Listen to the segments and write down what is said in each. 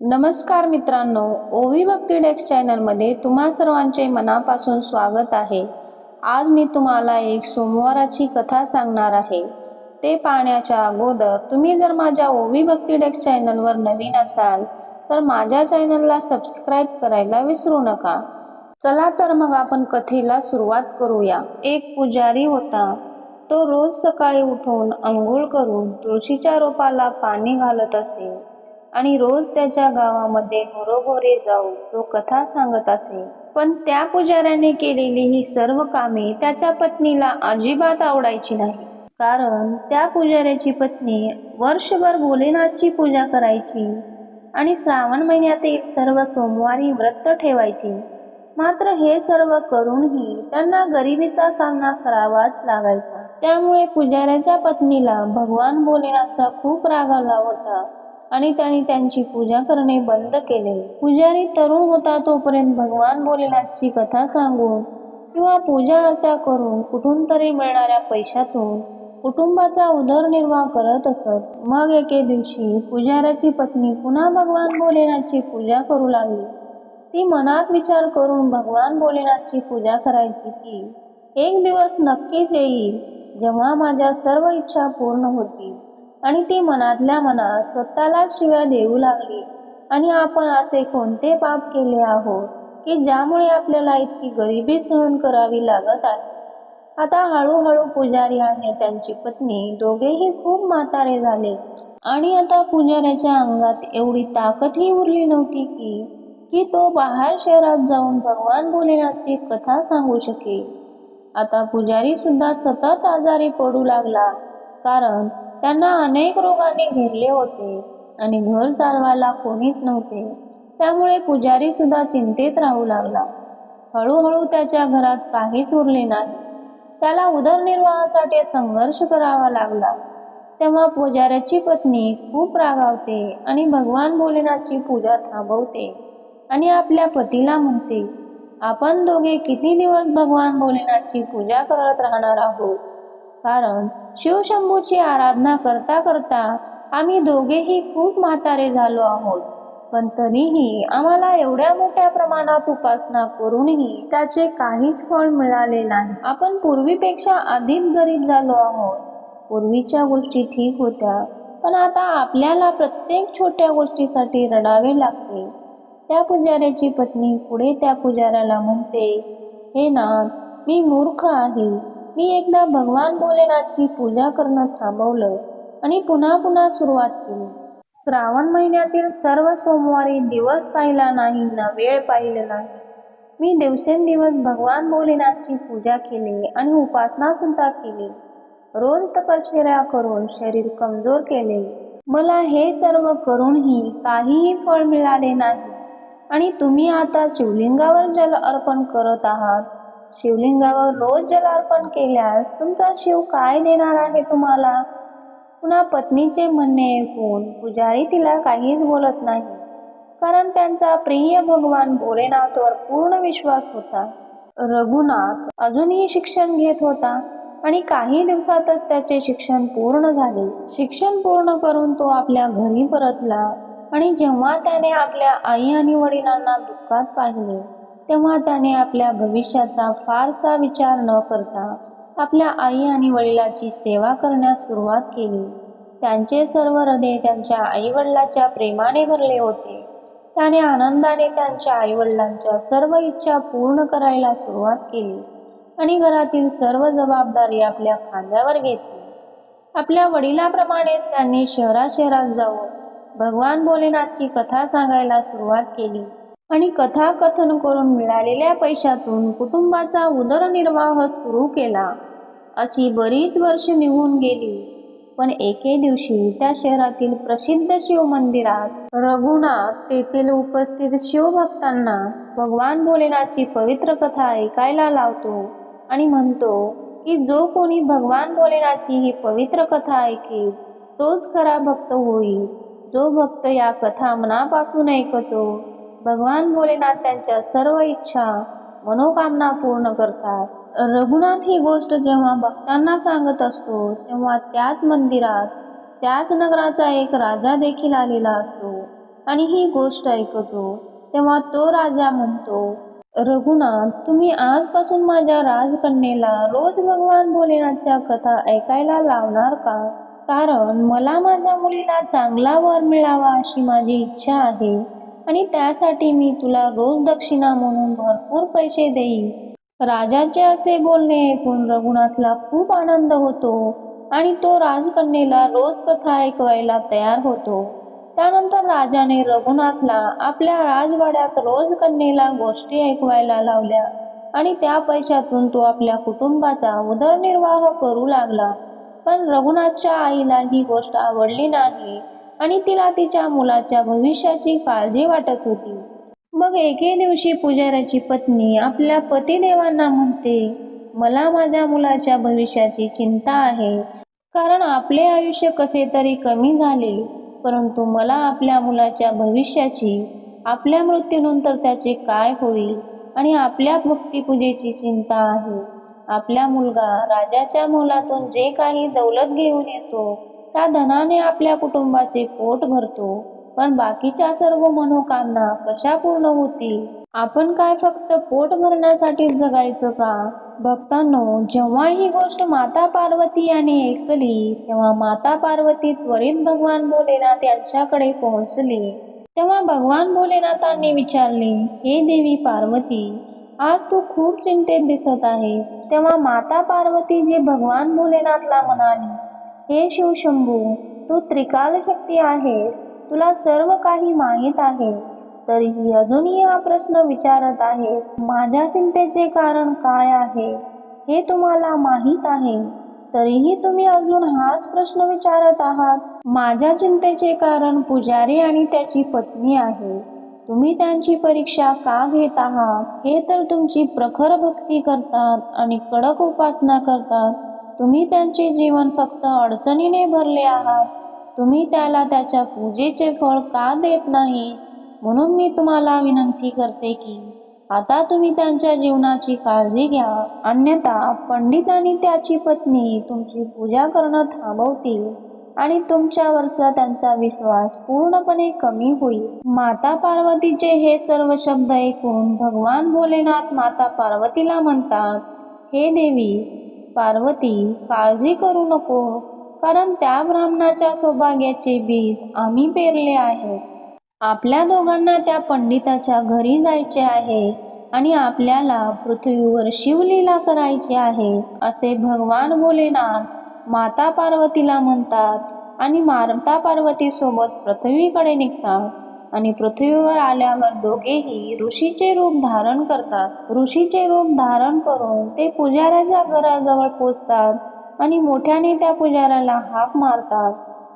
नमस्कार मित्रांनो ओवी भक्ती डेक्स चॅनलमध्ये तुम्हा सर्वांचे मनापासून स्वागत आहे. आज मी तुम्हाला एक सोमवाराची कथा सांगणार आहे. ते पाहण्याच्या अगोदर तुम्ही जर माझ्या ओवी भक्ती डेक्स चॅनलवर नवीन असाल तर माझ्या चॅनलला सबस्क्राईब करायला विसरू नका. चला तर मग आपण कथेला सुरुवात करूया. एक पुजारी होता. तो रोज सकाळी उठून अंघोळ करून तुळशीच्या रोपाला पाणी घालत असे. आणि रोज त्याच्या गावामध्ये घरोघरी जाऊ तो कथा सांगत असे. पण त्या पुजाऱ्याने केलेली ही सर्व कामे त्याच्या पत्नीला अजिबात आवडायची नाही. कारण त्या पुजाऱ्याची पत्नी वर्षभर भोलेनाथची पूजा करायची आणि श्रावण महिन्यातील सर्व सोमवारी व्रत ठेवायची. मात्र हे सर्व करूनही त्यांना गरिबीचा सामना करावाच लागायचा. त्यामुळे पुजाऱ्याच्या पत्नीला भगवान भोलेनाथचा खूप राग आला होता. आणि त्यांनी त्यांची पूजा करणे बंद केले. पुजारी तरुण होता तोपर्यंत भगवान भोलेनाथची कथा सांगून किंवा पूजा अर्चा करून कुठून तरी मिळणाऱ्या पैशातून कुटुंबाचा उदरनिर्वाह करत असत. मग एके दिवशी पुजाऱ्याची पत्नी पुन्हा भगवान भोलेनाथची पूजा करू लागली. ती मनात विचार करून भगवान भोलेनाथची पूजा करायची की एक दिवस नक्कीच येईल जेव्हा माझ्या सर्व इच्छा पूर्ण होतील. आणि ती मनातल्या मनात स्वतःला शिव्या देऊ लागली. आणि आपण असे कोणते पाप केले आहोत की ज्यामुळे आपल्याला इतकी गरिबी सहन करावी लागत आहे? आता हळूहळू पुजारी आणि त्यांची पत्नी दोघेही खूप म्हातारे झाले. आणि आता पुजाऱ्याच्या अंगात एवढी ताकदही उरली नव्हती की की तो बाहेर शहरात जाऊन भगवान भोलेनाथची कथा सांगू शकेल. आता पुजारी सुद्धा सतत आजारी पडू लागला कारण त्यांना अनेक रोगांनी घेरले होते आणि घर चालवायला कोणीच नव्हते. त्यामुळे पुजारी सुद्धा चिंतेत राहू लागला. हळूहळू त्याच्या घरात काहीच उरले नाही. त्याला उदरनिर्वाहासाठी संघर्ष करावा लागला. तेव्हा पुजाऱ्याची पत्नी खूप रागावते आणि भगवान भोलेनाथची पूजा थांबवते आणि आपल्या पतीला म्हणते आपण दोघे किती दिवस भगवान भोलेनाथची पूजा करत राहणार आहोत? कारण शिवशंभूची आराधना करता करता आम्ही दोघेही खूप म्हातारे झालो आहोत. पण तरीही आम्हाला एवढ्या मोठ्या प्रमाणात उपासना करूनही त्याचे काहीच फळ मिळाले नाही. आपण पूर्वीपेक्षा अधिक गरीब झालो आहोत. पूर्वीच्या गोष्टी ठीक होत्या पण आता आपल्याला प्रत्येक छोट्या गोष्टीसाठी रडावे लागते. त्या पुजाऱ्याची पत्नी पुढे त्या पुजाऱ्याला म्हणते हे ना मी मूर्ख आहे. मी एकदा भगवान भोलेनाथची पूजा करणं थांबवलं आणि पुन्हा पुन्हा सुरुवात केली. श्रावण महिन्यातील सर्व सोमवारी दिवस पाहिला नाही ना वेळ पाहिला नाही. मी दिवसेंदिवस भगवान भोलेनाथची पूजा केली आणि उपासना सुद्धा केली. रोज तपश्चर्या करून शरीर कमजोर केले. मला हे सर्व करूनही काहीही फळ मिळाले नाही. आणि तुम्ही आता शिवलिंगावर जल अर्पण करत आहात. शिवलिंगावर रोज जलार्पण केल्यास तुमचा शिव काय देणार आहे तुम्हाला? पुन्हा पत्नीचे म्हणणे ऐकून पुजारी तिला काहीच बोलत नाही. कारण त्यांचा प्रिय भगवान भोलेनाथवर पूर्ण विश्वास होता. रघुनाथ अजूनही शिक्षण घेत होता आणि काही दिवसातच त्याचे शिक्षण पूर्ण झाले. शिक्षण पूर्ण करून तो आपल्या घरी परतला आणि जेव्हा त्याने आपल्या आई आणि वडिलांना दुःखात पाहिले तेव्हा त्याने आपल्या भविष्याचा फारसा विचार न करता आपल्या आई आणि वडिलाची सेवा करण्यास सुरुवात केली. त्यांचे सर्व हृदय त्यांच्या आईवडिलाच्या प्रेमाने भरले होते. त्याने आनंदाने त्यांच्या आईवडिलांच्या सर्व इच्छा पूर्ण करायला सुरुवात केली आणि घरातील सर्व जबाबदारी आपल्या खांद्यावर घेतली. आपल्या वडिलाप्रमाणेच त्यांनी शहराशहरात जाऊन भगवान भोलेनाथची कथा सांगायला सुरुवात केली. आणि कथाकथन करून मिळालेल्या पैशातून कुटुंबाचा उदरनिर्वाह सुरू केला. अशी बरीच वर्ष निघून गेली. पण एके दिवशी त्या शहरातील प्रसिद्ध शिवमंदिरात रघुनाथ तेथील उपस्थित शिवभक्तांना भगवान भोलेनाथची पवित्र कथा ऐकायला लावतो आणि म्हणतो की जो कोणी भगवान भोलेनाथची ही पवित्र कथा ऐकेल तोच खरा भक्त होईल. जो भक्त या कथा मनापासून ऐकतो भगवान भोलेनाथ त्यांच्या सर्व इच्छा मनोकामना पूर्ण करतात. रघुनाथ ही गोष्ट जेव्हा भक्तांना सांगत असतो तेव्हा त्याच मंदिरात त्याच नगराचा एक राजा देखील आलेला असतो आणि ही गोष्ट ऐकतो. तेव्हा तो राजा म्हणतो रघुनाथ तुम्ही आजपासून माझ्या राजकन्येला रोज भगवान भोलेनाथच्या कथा ऐकायला लावणार का? कारण मला माझ्या मुलीला चांगला वर मिळावा अशी माझी इच्छा आहे. आणि त्यासाठी मी तुला रोज दक्षिणा म्हणून भरपूर पैसे देईन. राजाचे असे बोलणे ऐकून रघुनाथला खूप आनंद होतो आणि तो राजकन्येला रोज कथा ऐकवायला तयार होतो. त्यानंतर राजाने रघुनाथला आपल्या राजवाड्यात रोज कन्येला गोष्टी ऐकवायला लावल्या आणि त्या पैशातून तो आपल्या कुटुंबाचा उदरनिर्वाह करू लागला. पण रघुनाथच्या आईला ही गोष्ट आवडली नाही. आणि तिला तिच्या मुलाच्या भविष्याची काळजी वाटत होती. मग एके दिवशी पुजाऱ्याची पत्नी आपल्या पतिदेवांना म्हणते मला माझ्या मुलाच्या भविष्याची चिंता आहे. कारण आपले आयुष्य कसे तरी कमी झाले परंतु मला आपल्या मुलाच्या भविष्याची आपल्या मृत्यूनंतर त्याचे काय होईल आणि आपल्या भक्तिपूजेची चिंता आहे. आपला मुलगा राजाच्या मुलातून जे काही दौलत घेऊन येतो त्या धनाने आपल्या कुटुंबाचे पोट भरतो पण बाकीच्या सर्व मनोकामना कशा पूर्ण होतील? आपण काय फक्त पोट भरण्यासाठीच जगायचं का? भक्तांनो जेव्हा ही गोष्ट माता पार्वती याने ऐकली तेव्हा माता पार्वती त्वरित भगवान भोलेनाथ यांच्याकडे पोहोचली. तेव्हा भगवान भोलेनाथांनी विचारले हे देवी पार्वती आज तू खूप चिंतेत दिसत आहेस. तेव्हा माता पार्वती जे भगवान भोलेनाथला म्हणाली हे शिवशंभू तू त्रिकाल शक्ती आहे. तुला सर्व काही माहीत आहे. तरीही अजूनही हा प्रश्न विचारत आहे माझ्या चिंतेचे कारण काय आहे? हे तुम्हाला माहीत आहे. तरीही तुम्ही अजून हाच प्रश्न विचारत आहात. माझ्या चिंतेचे कारण पुजारी आणि त्याची पत्नी आहे. तुम्ही त्यांची परीक्षा का घेत आहात? हे तर तुमची प्रखर भक्ती करतात आणि कडक उपासना करतात. तुम्ही त्यांचे जीवन फक्त अडचणीने भरले आहात. तुम्ही त्याला त्याच्या पूजेचे फळ का देत नाही? म्हणून मी तुम्हाला विनंती करते की आता तुम्ही त्यांच्या जीवनाची काळजी घ्या. अन्यथा पंडित आणि त्याची पत्नी तुमची पूजा करणं थांबवतील आणि तुमच्यावरचा त्यांचा विश्वास पूर्णपणे कमी होईल. माता पार्वतीचे हे सर्व शब्द ऐकून भगवान भोलेनाथ माता पार्वतीला म्हणतात हे देवी पार्वती काळजी करू नको कारण त्या ब्राह्मणाच्या सौभाग्याचे बीज आम्ही पेरले आहे. आपल्या दोघांना त्या पंडिताच्या घरी जायचे आहे आणि आपल्याला पृथ्वीवर शिवलीला करायची आहे असे भगवान भोलेनाथ माता पार्वतीला म्हणतात आणि माता पार्वतीसोबत पृथ्वीकडे निघतात. आणि पृथ्वीवर आल्यावर दोघेही ऋषीचे रूप धारण करतात. ऋषीचे रूप धारण करून ते पुजाऱ्याच्या घराजवळ पोचतात आणि मोठ्याने त्या पुजाऱ्याला हाक मारतात.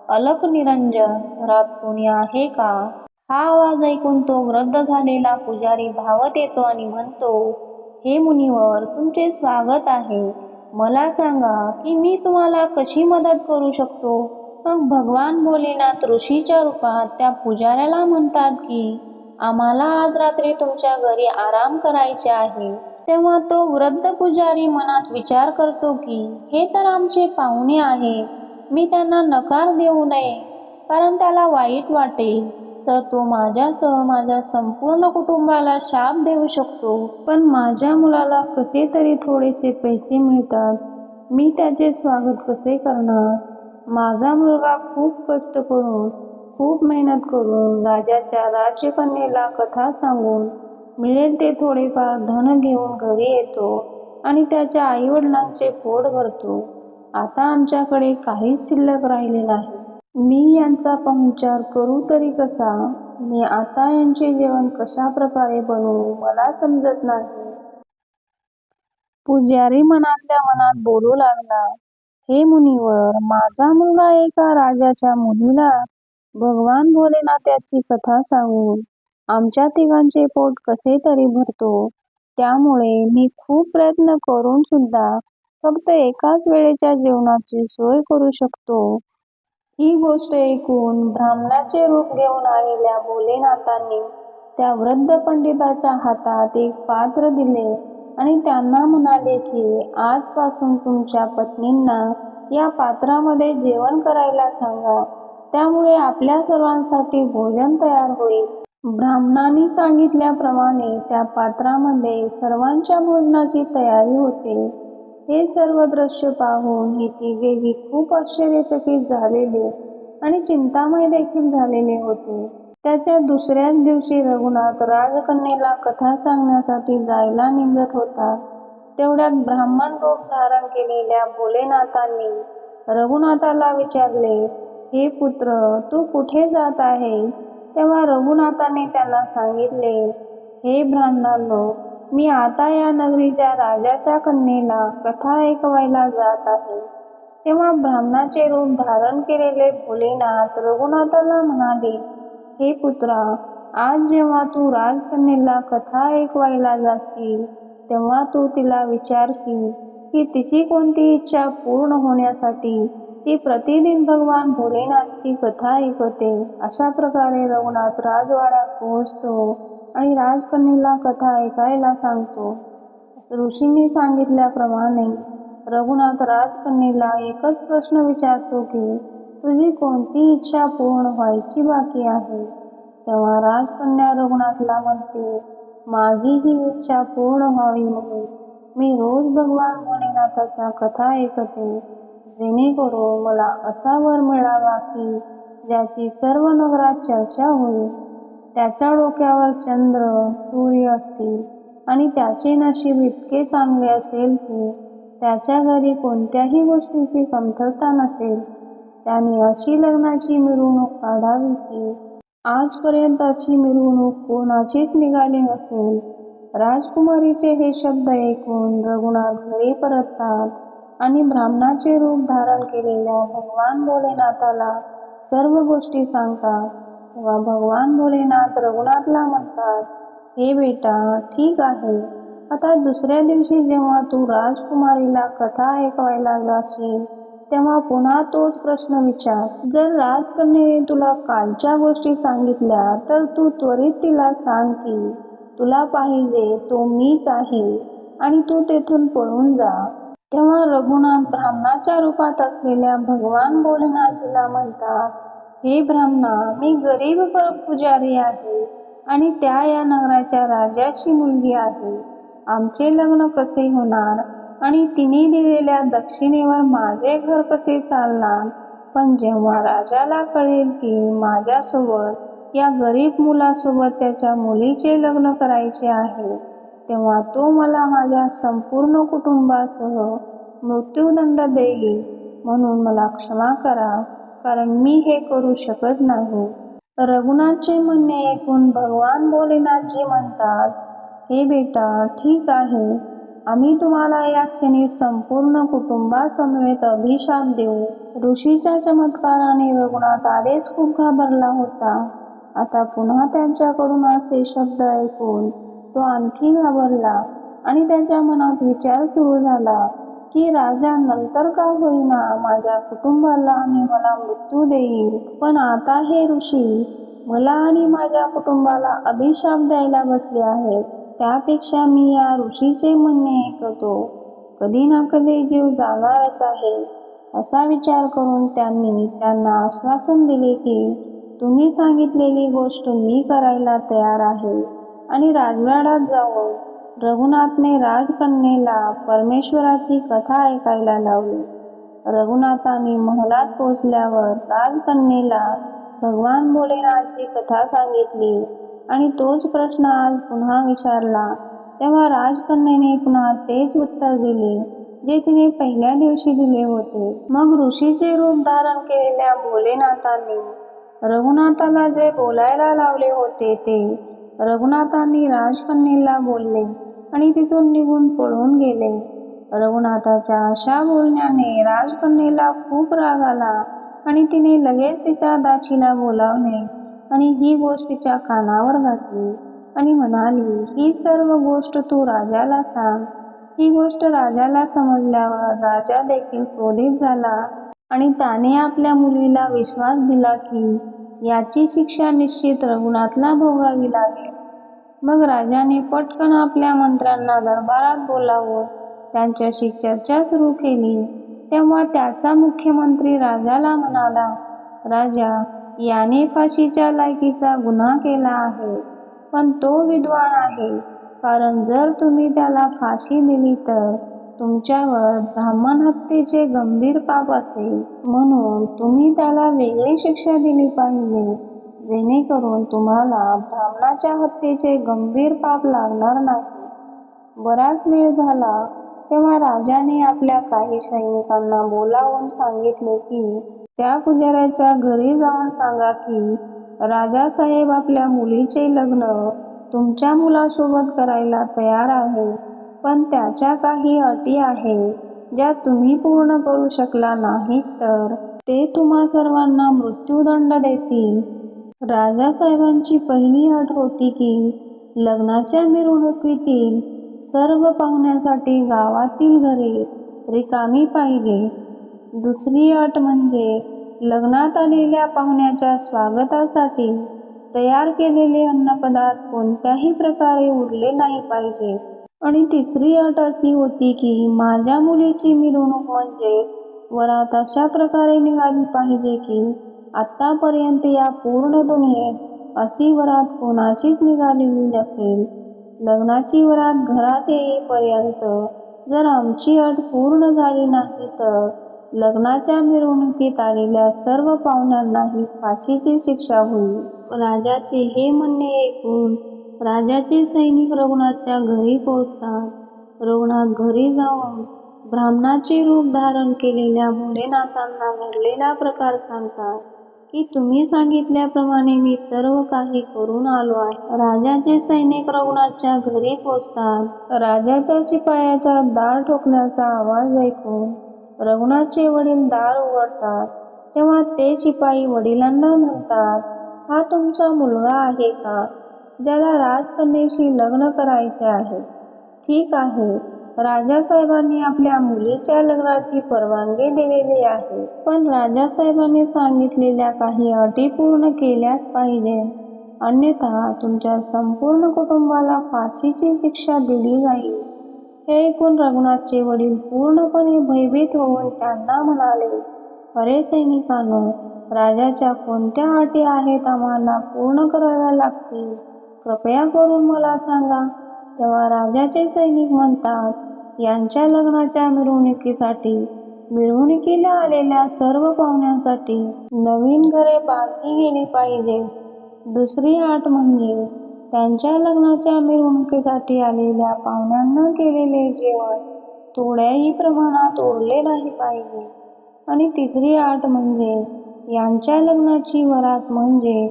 अलक निरंजन घरात कोणी आहे का? हा आवाज ऐकून तो वृद्ध झालेला पुजारी धावत येतो आणि म्हणतो हे मुनिवर तुमचे स्वागत आहे. मला सांगा की मी तुम्हाला कशी मदत करू शकतो? मग भगवान भोलेनाथ ऋषीच्या रूपात त्या पुजाऱ्याला म्हणतात की आम्हाला आज रात्री तुमच्या घरी आराम करायचे आहे. तेव्हा तो वृद्ध पुजारी मनात विचार करतो की हे तर आमचे पाहुणे आहे मी त्यांना नकार देऊ नये कारण त्याला वाईट वाटेल तर तो माझ्यासह माझ्या संपूर्ण कुटुंबाला शाप देऊ शकतो. पण माझ्या मुलाला कसे तरी थोडेसे पैसे मिळतात? मी त्याचे स्वागत कसे करणार? माझा मुलगा खूप कष्ट करून खूप मेहनत करून राजाच्या राज्यकन्येला कथा सांगून मिळेल ते थोडेफार धन घेऊन घरी येतो आणि त्याच्या आईवडिलांचे पोट भरतो. आता आमच्याकडे काहीच शिल्लक राहिले नाही. मी यांचा पंचार करू तरी कसा? मी आता यांचे जेवण कशा प्रकारे बनवू मला समजत नाही. पुजारी मनातल्या मनात बोलू लागला. हे मुनिवर माझा मुलगा एका राजाच्या मुलीला भगवान भोलेनाथ्याची कथा सांगून आमच्या तिघांचे पोट कसे तरी भरतो. त्यामुळे मी खूप प्रयत्न करून सुद्धा फक्त एकाच वेळेच्या जेवणाची सोय करू शकतो. ही गोष्ट ऐकून ब्राह्मणाचे रूप घेऊन आलेल्या भोलेनाथांनी त्या वृद्ध पंडिताच्या हातात एक पात्र दिले. आणि त्यांना म्हणाले की आजपासून तुमच्या पत्नींना या पात्रामध्ये जेवण करायला सांगा. त्यामुळे आपल्या सर्वांसाठी भोजन तयार होईल. ब्राह्मणांनी सांगितल्याप्रमाणे त्या पात्रामध्ये सर्वांच्या भोजनाची तयारी होते. हे सर्व दृश्य पाहून ही तिघेही खूप आश्चर्यचकित झालेले आणि चिंतामय देखील झालेले होते. त्याच्या दुसऱ्याच दिवशी रघुनाथ राजकन्येला कथा सांगण्यासाठी जायला निघत होता. तेवढ्यात ब्राह्मण रूप धारण केलेल्या भोलेनाथांनी रघुनाथाला विचारले हे पुत्र तू कुठे जात आहे? तेव्हा रघुनाथाने त्यांना सांगितले हे ब्राह्मणांनो मी आता या नगरीच्या राजाच्या कन्येला कथा ऐकवायला जात आहे. तेव्हा ब्राह्मणाचे रूप धारण केलेले भोलेनाथ रघुनाथाला म्हणाले हे पुत्रा आज जेव्हा तू राजकन्येला कथा ऐकवायला जाशील तेव्हा तू तिला विचारशील की तिची कोणती इच्छा पूर्ण होण्यासाठी ती प्रतिदिन भगवान भोलेनाथची कथा ऐकते. अशा प्रकारे रघुनाथ राजवाड्यात पोहोचतो आणि राजकन्येला कथा ऐकायला सांगतो. ऋषींनी सांगितल्याप्रमाणे रघुनाथ राजकन्येला एकच प्रश्न विचारतो की तुझी कोणती इच्छा पूर्ण व्हायची बाकी आहे. तेव्हा राजकन्या रघुनाथला म्हणते माझी ही इच्छा पूर्ण व्हावी म्हणून मी रोज भगवान भोलेनाथाच्या कथा ऐकते. जेणेकरून मला असा वर मिळावा की ज्याची सर्व नगरात चर्चा होईल. त्याच्या डोक्यावर चंद्र सूर्य असतील आणि त्याचे नशीब इतके चांगले असेल की त्याच्या घरी कोणत्याही गोष्टीची कमतरता नसेल. त्याने अशी लग्नाची मिरवणूक काढावी की आजपर्यंत अशी मिरवणूक कोणाचीच निघाली नसेल. राजकुमारीचे हे शब्द ऐकून रघुनाथ घरी परततात आणि ब्राह्मणाचे रूप धारण केलेल्या भगवान भोलेनाथाला सर्व गोष्टी सांगतात. तेव्हा भगवान भोलेनाथ रघुनाथला म्हणतात हे बेटा ठीक आहे. आता दुसऱ्या दिवशी जेव्हा तू राजकुमारीला कथा ऐकवायला जाशील तेव्हा पुन्हा तोच प्रश्न विचार. जर राजकन्येने तुला कालच्या गोष्टी सांगितल्या तर तू त्वरित तिला सांग की तुला पाहिजे तो मीच आहे आणि तू तेथून पळून जा. तेव्हा रघुनाथ ब्राह्मणाच्या रूपात असलेल्या भगवान भोलेनाथजीला म्हणतात हे ब्राह्मणा मी गरीब पुजारी आहे आणि त्या या नगराच्या राजाची मुलगी आहे. आमचे लग्न कसे होणार? आणि तिने दिलेल्या दक्षिणेवर माझे घर कसे चालणार? पण जेव्हा राजाला कळेल की माझ्यासोबत या गरीब मुलासोबत त्याच्या मुलीचे लग्न करायचे आहे तेव्हा तो मला माझ्या संपूर्ण कुटुंबासह मृत्यूदंड देईल म्हणून मला क्षमा करा कारण मी हे करू शकत नाही. रघुनाथचे म्हणणे ऐकून भगवान भोलेनाथजी म्हणतात हे बेटा ठीक आहे. आम्ही तुम्हाला या क्षणी संपूर्ण कुटुंबासमवेत अभिशाप देऊ. ऋषीच्या चमत्काराने रुग्णात आधीच खूप घाबरला होता. आता पुन्हा त्यांच्याकडून असे शब्द ऐकून तो आणखी घाबरला आणि त्याच्या मनात विचार सुरू झाला की राजा नंतर का होईना माझ्या कुटुंबाला आणि मला मृत्यू देईल? पण आता हे ऋषी मला आणि माझ्या कुटुंबाला अभिशाप द्यायला बसले आहेत. त्यापेक्षा मी या ऋषीचे म्हणणे ऐकतो कधी ना कधी जीव जाणारच आहे. असा विचार करून त्यांनी त्यांना आश्वासन दिले की तुम्ही सांगितलेली गोष्ट मी करायला तयार आहे आणि राजवाड्यात जाऊन रघुनाथने राजकन्येला परमेश्वराची कथा ऐकायला लावली. रघुनाथाने महलात पोचल्यावर राजकन्येला भगवान भोलेनाथची कथा सांगितली. आणि तोच प्रश्न आज पुन्हा विचारला. तेव्हा राजकन्याने पुन्हा तेच उत्तर दिले जे तिने पहिल्या दिवशी दिले होते. मग ऋषीचे रूप धारण केलेल्या भोलेनाथांनी रघुनाथाला जे बोलायला लावले होते ते रघुनाथांनी राजकन्येला बोलले आणि तिथून निघून पळून गेले. रघुनाथाच्या अशा बोलण्याने राजकन्येला खूप राग आला आणि तिने लगेच तिच्या दाशीला बोलावले. आणि ही गोष्ट तिच्या कानावर घातली आणि म्हणाली ही सर्व गोष्ट तू राजाला सांग. ही गोष्ट राजाला समजल्यावर राजा देखील क्रोधित झाला आणि त्याने आपल्या मुलीला विश्वास दिला की याची शिक्षा निश्चित रघुनाथला भोगावी लागेल. मग राजाने पटकन आपल्या मंत्र्यांना दरबारात बोलावं त्यांच्याशी चर्चा सुरू केली. तेव्हा त्याचा मुख्यमंत्री राजाला म्हणाला राजा याने फाशीच्या लायकीचा गुन्हा केला आहे. पण तो विद्वान आहे. कारण जर तुम्ही त्याला फाशी दिली तर तुमच्यावर ब्राह्मण हत्येचे गंभीर पाप असेल. म्हणून तुम्ही त्याला वेगळी शिक्षा दिली पाहिजे. जेणेकरून तुम्हाला ब्राह्मणाच्या हत्येचे गंभीर पाप लागणार नाही. बराच वेळ झाला तेव्हा राजाने आपल्या काही सैनिकांना बोलावून सांगितले की त्या पुजाऱ्याच्या घरी जाऊन सांगा की राजासाहेब आपल्या मुलीचे लग्न तुमच्या मुलासोबत करायला तयार आहे पण त्याच्या काही अटी आहे ज्या तुम्ही पूर्ण करू शकला नाहीत तर ते तुम्हा सर्वांना मृत्यूदंड देतील. राजासाहेबांची पहिली अट होती की लग्नाच्या मिरवणुकीतील सर्व पाहुण्यासाठी गावातील घरे रिकामी पाहिजे. दुसरी अट म्हणजे लग्नात आलेल्या पाहुण्याच्या स्वागतासाठी तयार केलेले अन्नपदार्थ कोणत्याही प्रकारे उरले नाही पाहिजे. आणि तिसरी अट अशी होती की माझ्या मुलीची मिरवणूक म्हणजे वरात अशा प्रकारे निघाली पाहिजे की आत्तापर्यंत या पूर्ण दुनियेत अशी वरात कोणाचीच निघालेली नसेल. लग्नाची वरात घरात येईपर्यंत जर आमची अट पूर्ण झाली नाही तर लग्नाच्या मिरवणुकीत आलेल्या सर्व पाहुण्यांनाही फाशीची शिक्षा होईल. राजाचे हे म्हणणे ऐकून राजाचे सैनिक रघुनाथच्या घरी पोहोचतात. रघुनाथ घरी जाऊन ब्राह्मणाचे रूप धारण केलेल्या भोलेनाथांना घडलेला प्रकार सांगतात की तुम्ही सांगितल्याप्रमाणे मी सर्व काही करून आलो आहे. राजाचे सैनिक रघुनाथच्या घरी पोचतात राजाच्या शिपायाचा दार ठोकण्याचा आवाज ऐकून रघुनाथचे वडील दार उघडतात तेव्हा ते शिपाई वडिलांना म्हणतात हा तुमचा मुलगा आहे का? ज्याला राजकन्याशी लग्न करायचे आहे. ठीक आहे. राजासाहेबांनी आपल्या मुलीच्या लग्नाची परवानगी दिलेली आहे पण राजासाहेबांनी सांगितलेल्या काही अटी पूर्ण केल्याच पाहिजे. अन्यथा तुमच्या संपूर्ण कुटुंबाला फाशीची शिक्षा दिली जाईल. हे ऐकून रघुनाथचे वडील पूर्णपणे भयभीत होऊन त्यांना म्हणाले अरे सैनिकांनो राजाच्या कोणत्या अटी आहेत आम्हाला पूर्ण कराव्या लागतील? कृपया करून मला सांगा. तेव्हा राजाचे सैनिक म्हणतात यांच्या लग्नाच्या मिरवणुकीसाठी मिरवणुकीला आलेल्या सर्व पाहुण्यांसाठी नवीन घरे बांधली गेली पाहिजे दुसरी आठ म्हणजे त्यांच्या लग्नाच्या मिरवणुकीसाठी आलेल्या पाहुण्यांना केलेले जेवण थोड्याही प्रमाणात ओढले नाही पाहिजे. आणि तिसरी आठ म्हणजे यांच्या लग्नाची वरात म्हणजे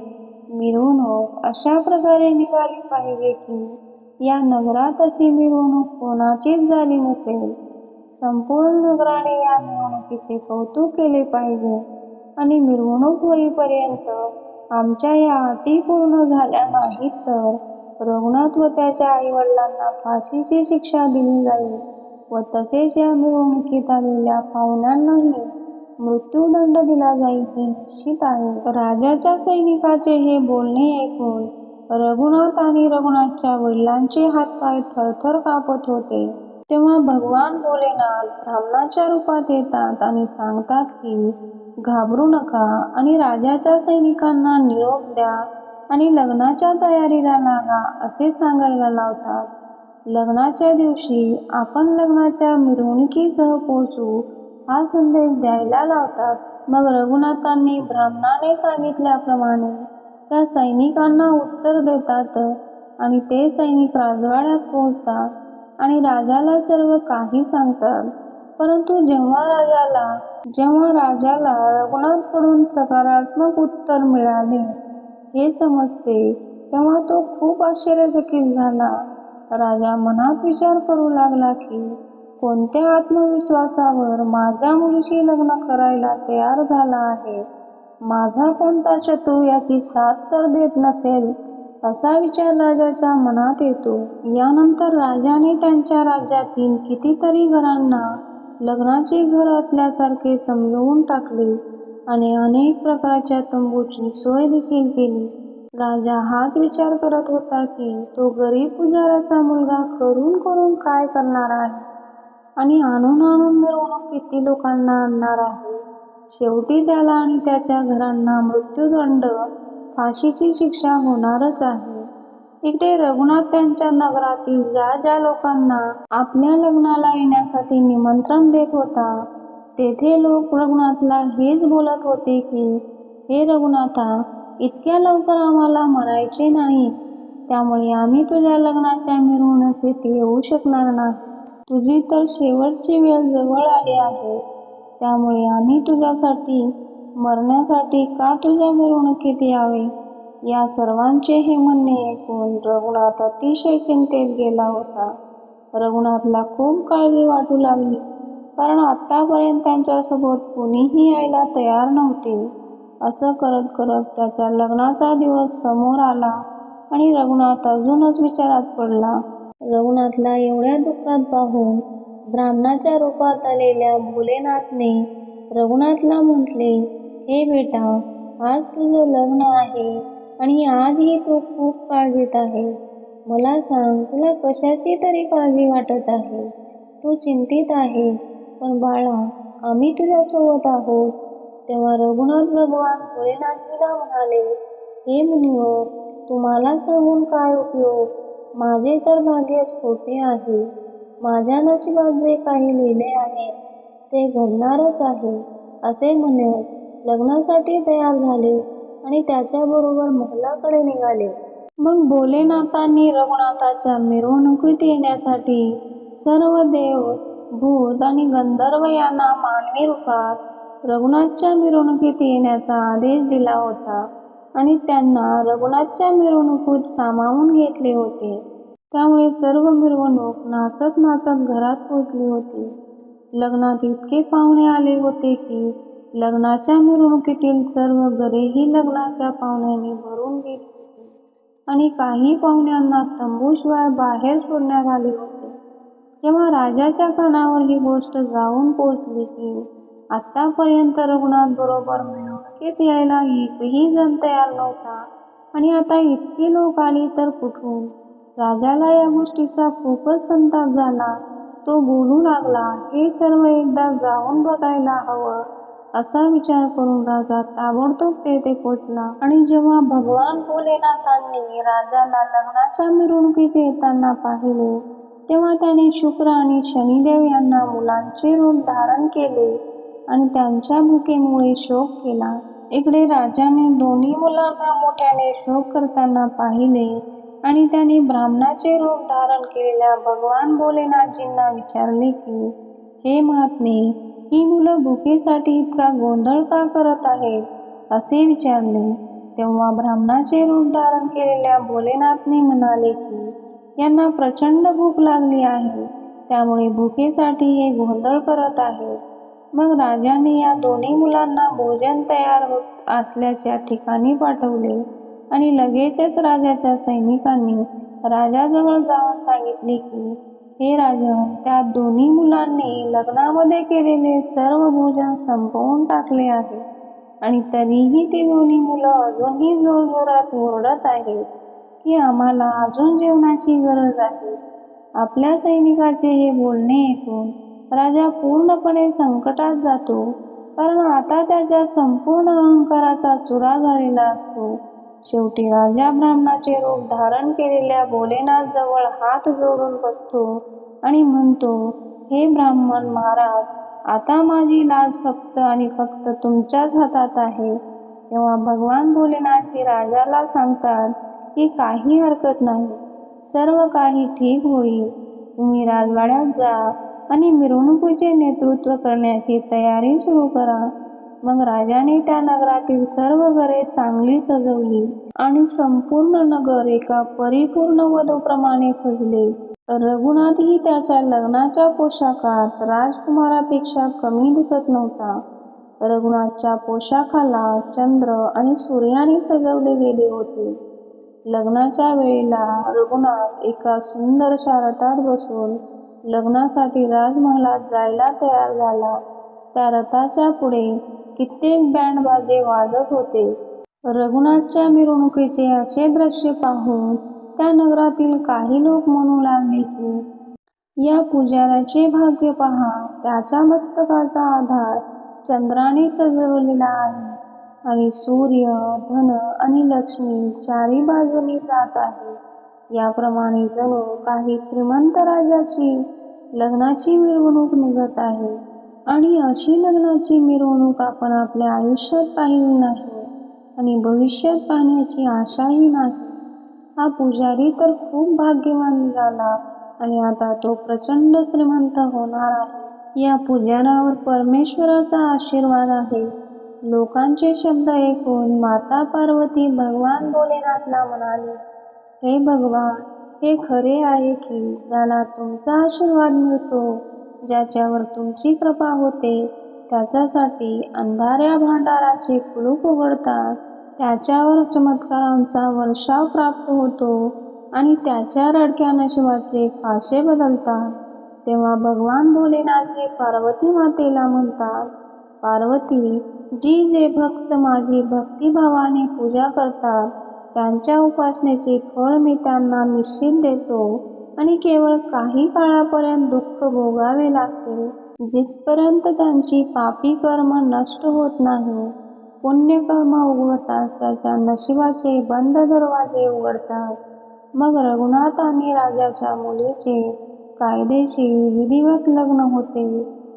मिरवणूक अशा प्रकारे निघाली पाहिजे की या नगरात अशी मिरवणूक कोणाचीच झाली नसेल. संपूर्ण नगराने या मिरवणुकीचे कौतुक केले पाहिजे. आणि मिरवणूक होईपर्यंत आमच्या या अटी पूर्ण झाल्या नाहीत तर रघुनाथ व त्याच्या आईवडिलांना फाशीची शिक्षा दिली जाईल व तसेच या मिरवणुकीत आलेल्या पाहुण्यांनाही मृत्यूदंड दिला जाईल हे निश्चित आहे. राजाच्या सैनिकाचे हे बोलणे ऐकून रघुनाथ आणि रघुनाथच्या वडिलांचे हातपाय थरथर कापत होते. तेव्हा भगवान भोलेनाथ ब्राह्मणाच्या रूपात येतात आणि सांगतात की घाबरू नका आणि राजाच्या सैनिकांना निरोप द्या आणि लग्नाच्या तयारीला लागा असे सांगायला लावतात. लग्नाच्या दिवशी आपण लग्नाच्या मिरवणुकीसह पोहोचू हा संदेश द्यायला लावतात. मग रघुनाथांनी ब्राह्मणाने सांगितल्याप्रमाणे त्या सैनिकांना उत्तर देतात आणि ते सैनिक राजवाड्यात पोहोचतात आणि राजाला सर्व काही सांगतात. परंतु जेव्हा राजाला जेव्हा राजाला रघुनाथकडून सकारात्मक उत्तर मिळाले हे समजते तेव्हा तो खूप आश्चर्यचकित झाला. राजा मनात विचार करू लागला की कोणत्या आत्मविश्वासावर माझ्या मुलीशी लग्न करायला तयार झाला आहे? माझा कोणता शत्रू याची साथ तर देत नसेल? असा विचार राजाच्या मनात येतो. यानंतर राजाने त्यांच्या राज्यातील कितीतरी घरांना लग्नाचे घर असल्यासारखे समजवून टाकले आणि अनेक प्रकारच्या तंबूची सोय देखील केली. राजा हाच विचार करत होता की तो गरीब पुजाऱ्याचा मुलगा करून करून काय करणार आहे आणि आणून आणून मिरवणूक किती लोकांना आणणार आहे? शेवटी त्याला आणि त्याच्या घरांना मृत्यूदंड फाशीची शिक्षा होणारच आहे. इकडे रघुनाथ त्यांच्या नगरातील ज्या ज्या लोकांना आपल्या लग्नाला येण्यासाठी निमंत्रण देत होता. तेथे लोक रघुनाथला हेच बोलत होते की हे रघुनाथा इतक्या लवकर आम्हाला म्हणायचे नाही. त्यामुळे आम्ही तुझ्या लग्नाच्या मिरवणुकीत येऊ शकणार नाही. तुझी तर शेवटची वेळ जवळ आली आहे. त्यामुळे आम्ही तुझ्यासाठी मरण्यासाठी का तुझ्या मिरवणुकीत यावे? या सर्वांचे हे म्हणणे ऐकून रघुनाथ अतिशय चिंतेत गेला होता. रघुनाथला खूप काळजी वाटू लागली कारण आत्तापर्यंत त्यांच्यासोबत कुणीही यायला तयार नव्हते. असं करत करत त्याच्या लग्नाचा दिवस समोर आला आणि रघुनाथ अजूनच विचारात पडला. रघुनाथला एवढ्या दुःखात पाहून ब्राह्मणाच्या रूपात आलेल्या भोलेनाथने रघुनाथला म्हटले हे बेटा आज तुझं लग्न आहे. आणि आजही तू खूप काळजीत आहे. मला सांग तुला कशाची तरी काळजी वाटत आहे. तू चिंतित आहे पण बाळा आम्ही तुझ्यासोबत आहोत. तेव्हा रघुनाथ भगवान भोलेनाथजीला म्हणाले हे मुनिवर तुम्हाला सांगून काय उपयोग? माझे तर भाग्य छोटे आहे. माझ्या नशिबात जे काही लिहिले आहे. ते घडणारच आहे. असे म्हणत लग्नासाठी तयार झाले. आणि त्याच्याबरोबर महलाकडे निघाले. मग भोलेनाथांनी रघुनाथाच्या मिरवणुकीत येण्यासाठी सर्व देव भूत आणि गंधर्व यांना मानवी रूपात रघुनाथच्या मिरवणुकीत येण्याचा आदेश दिला होता आणि त्यांना रघुनाथच्या मिरवणुकीत सामावून घेतले होते. त्यामुळे सर्व मिरवणूक नाचत नाचत घरात पोहोचली होती. लग्नात इतके पाहुणे आले होते की लग्नाच्या मिरवणुकीतील सर्व घरेही लग्नाच्या पाहुण्यांनी भरून गेली होती. आणि काही पाहुण्यांना तंबूशिवाय बाहेर सोडण्यात आले होते. जेव्हा राजाच्या कानावर ही गोष्ट जाऊन पोचली की आतापर्यंत रघुनाथ बरोबर मिळवणुकीत यायला एकही जण तयार नव्हता. आणि आता इतकी लोक आली तर कुठून? राजाला या गोष्टीचा खूपच संताप झाला. तो बोलू लागला हे सर्व एकदा जाऊन बघायला हवं. असा विचार करून राजा ताबडतोब तेथे पोचला. आणि जेव्हा भगवान भोलेनाथांनी राजाला लग्नाच्या मिरवणुकीत येताना पाहिले तेव्हा त्याने शुक्र आणि शनिदेव यांना मुलांचे रूप धारण केले आणि त्यांच्या भुकेमुळे शोक केला. इकडे राजाने दोन्ही मुलांना मोठ्याने शोक करताना पाहिले आणि त्याने ब्राह्मणाचे रूप धारण केलेल्या भगवान भोलेनाथजींना विचारले की हे महात्मे ही मुलं भुकेसाठी इतका गोंधळ का करत आहेत? असे विचारले. तेव्हा ब्राह्मणाचे रूप धारण केलेल्या भोलेनाथने म्हणाले की यांना प्रचंड भूक लागली आहे. त्यामुळे भुकेसाठी हे गोंधळ करत आहेत. मग राजाने या दोन्ही मुलांना भोजन तयार होत असल्याच्या ठिकाणी पाठवले आणि लगेचच राजाच्या सैनिकांनी राजाजवळ जाऊन सांगितले की हे राजा त्या दोन्ही मुलांनी लग्नामध्ये केलेले सर्व भोजन संपवून टाकले आहे. आणि तरीही ती दोन्ही मुलं अजूनही जोरजोरात ओरडत आहेत की आम्हाला अजून जेवणाची गरज आहे. आपल्या सैनिकाचे हे बोलणे ऐकून राजा पूर्णपणे संकटात जातो. कारण आता त्याच्या संपूर्ण अहंकाराचा चुरा झालेला असतो. शेवटी राजा ब्राह्मणाचे रूप धारण केलेल्या भोलेनाथजवळ हात जोडून बसतो आणि म्हणतो हे ब्राह्मण महाराज आता माझी लाज फक्त आणि फक्त तुमच्याच हातात आहे. तेव्हा भगवान भोलेनाथजी राजाला सांगतात की काही हरकत नाही सर्व काही ठीक होईल. तुम्ही राजवाड्यात जा आणि मिरवणुकीचे नेतृत्व करण्याची तयारी सुरू करा. मग राजाने त्या नगरातील सर्व घरे चांगली सजवली आणि संपूर्ण नगर एका परिपूर्ण वधूप्रमाणे सजले. रघुनाथही त्याच्या लग्नाच्या पोशाखात राजकुमारापेक्षा कमी दिसत नव्हता. रघुनाथच्या पोशाखाला चंद्र आणि सूर्याने सजवले गेले होते. लग्नाच्या वेळेला रघुनाथ एका सुंदरशा रथात बसून लग्नासाठी राजमहालात जायला तयार झाला. त्या रथाच्या पुढे कित्येक बँड बाजे वाजत होते. रघुनाथच्या मिरवणुकीचे असे दृश्य पाहून त्या नगरातील काही लोक म्हणू लागले की या पुजाऱ्याचे भाग्य पहा त्याच्या मस्तकाचा आधार चंद्राने सजवलेला आहे आणि सूर्य धन आणि लक्ष्मी चारी बाजूने जात आहे. याप्रमाणे जणू काही श्रीमंत राजाची लग्नाची मिरवणूक निघत आहे. आणि अशी लग्नाची मिरवणूक आपण आपल्या आयुष्यात पाहिली नाही आणि भविष्यात पाहण्याची आशाही नाही. हा पुजारी तर खूप भाग्यवान झाला आणि आता तो प्रचंड श्रीमंत होणार आहे. या पुजारावर परमेश्वराचा आशीर्वाद आहे. लोकांचे शब्द ऐकून माता पार्वती भगवान भोलेनाथला म्हणाले हे भगवान हे खरे आहे की ज्याला तुमचा आशीर्वाद मिळतो ज्याच्यावर तुमची कृपा होते त्याच्यासाठी अंधाऱ्या भांडाराचे कुलूप उघडतात. त्याच्यावर चमत्कारांचा वर्षाव प्राप्त होतो आणि त्याच्या रडक्या नशिबाचे फासे बदलतात. तेव्हा भगवान भोलेनाथ हे पार्वती मातेला म्हणतात पार्वती जी जे भक्त माझी भक्तिभावाने पूजा करतात त्यांच्या उपासनेचे फळ मी त्यांना निश्चित देतो. आणि केवळ काही काळापर्यंत दुःख भोगावे लागते जिथपर्यंत त्यांची पापी कर्म नष्ट होत नाही. पुण्यकर्म उघडताच त्याच्या नशिबाचे बंद दरवाजे उघडतात. मग रघुनाथ आणि राजाच्या मुलीचे कायदेशीर विधिवत लग्न होते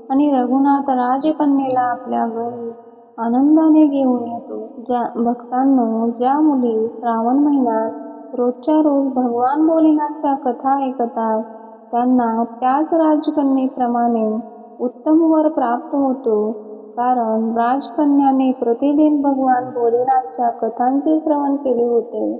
आणि रघुनाथ राजकन्येला आपल्या घरी आनंदाने घेऊन येतो. ज्या भक्तांना ज्या मुली श्रावण महिन्यात रोजच्या रोज भगवान भोलेनाथच्या कथा ऐकतात. त्यांना त्याच राजकन्येप्रमाणे उत्तम वर प्राप्त होतो. कारण राजकन्याने प्रतिदिन भगवान भोलेनाथच्या कथांचे श्रवण केले होते.